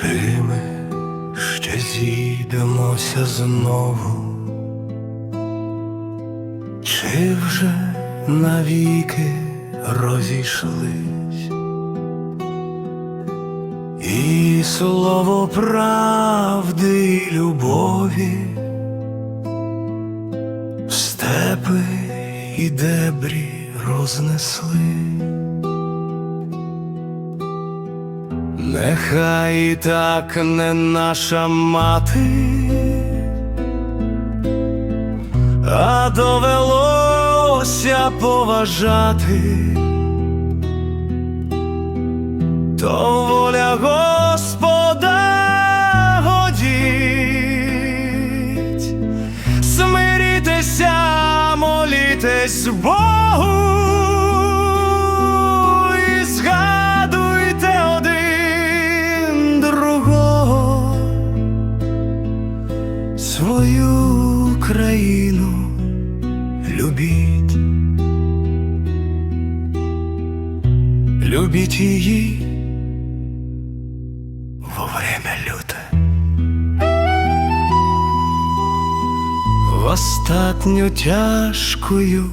Чи ми ще зійдемося знову, чи вже навіки розійшлись, і слово правди і любові, степи і дебрі рознесли. Нехай так не наша мати, а довелося поважати, то воля Господа годіть, смирітеся, молітесь Богу. Свою країну любіть, любіть її во время люте. Остатню тяжкую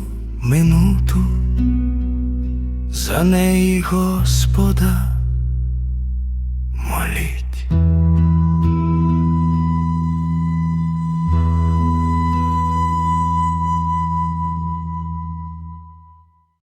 минуту за неї Господа моліть.